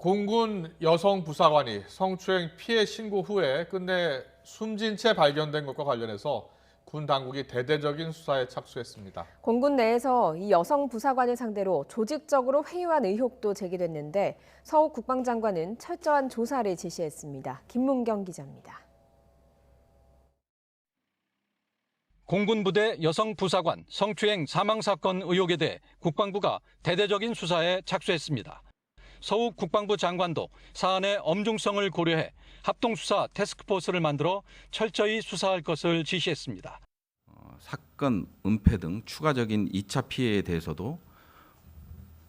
공군 여성 부사관이 성추행 피해 신고 후에 끝내 숨진 채 발견된 것과 관련해서 군 당국이 대대적인 수사에 착수했습니다. 공군 내에서 이 여성 부사관을 상대로 조직적으로 회유한 의혹도 제기됐는데 서욱 국방장관은 철저한 조사를 지시했습니다. 김문경 기자입니다. 공군 부대 여성 부사관 성추행 사망 사건 의혹에 대해 국방부가 대대적인 수사에 착수했습니다. 서욱 국방부 장관도 사안의 엄중성을 고려해 합동수사 태스크포스를 만들어 철저히 수사할 것을 지시했습니다. 어, 사건 은폐 등 추가적인 2차 피해에 대해서도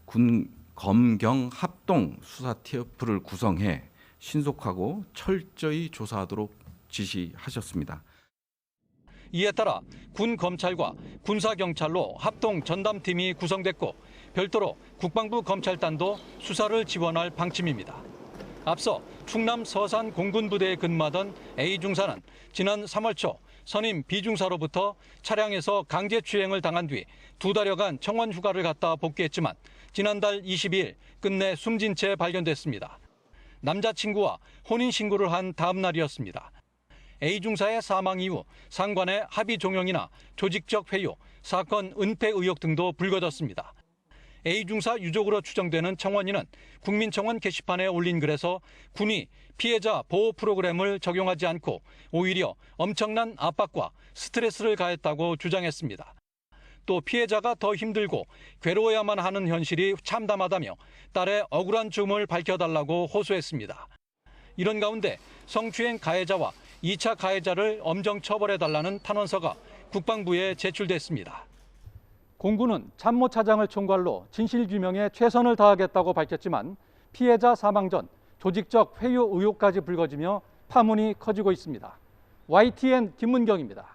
군 검경 합동 수사 TF를 구성해 신속하고 철저히 조사하도록 지시하셨습니다. 이에 따라 군 검찰과 군사 경찰로 합동 전담팀이 구성됐고 별도로 국방부 검찰단도 수사를 지원할 방침입니다. 앞서 충남 서산 공군 부대에 근무하던 A 중사는 지난 3월 초 선임 B 중사로부터 차량에서 강제 추행을 당한 뒤 두 달여간 청원 휴가를 갔다 복귀했지만 지난달 22일 끝내 숨진 채 발견됐습니다. 남자친구와 혼인 신고를 한 다음 날이었습니다. A 중사의 사망 이후 상관의 합의 종용이나 조직적 회유, 사건 은폐 의혹 등도 불거졌습니다. A 중사 유족으로 추정되는 청원인은 국민청원 게시판에 올린 글에서 군이 피해자 보호 프로그램을 적용하지 않고 오히려 엄청난 압박과 스트레스를 가했다고 주장했습니다. 또 피해자가 더 힘들고 괴로워야만 하는 현실이 참담하다며 딸의 억울한 죽음을 밝혀달라고 호소했습니다. 이런 가운데 성추행 가해자와 2차 가해자를 엄정 처벌해 달라는 탄원서가 국방부에 제출됐습니다. 공군은 참모 차장을 총괄로 진실 규명에 최선을 다하겠다고 밝혔지만 피해자 사망 전 조직적 회유 의혹까지 불거지며 파문이 커지고 있습니다. YTN 김문경입니다.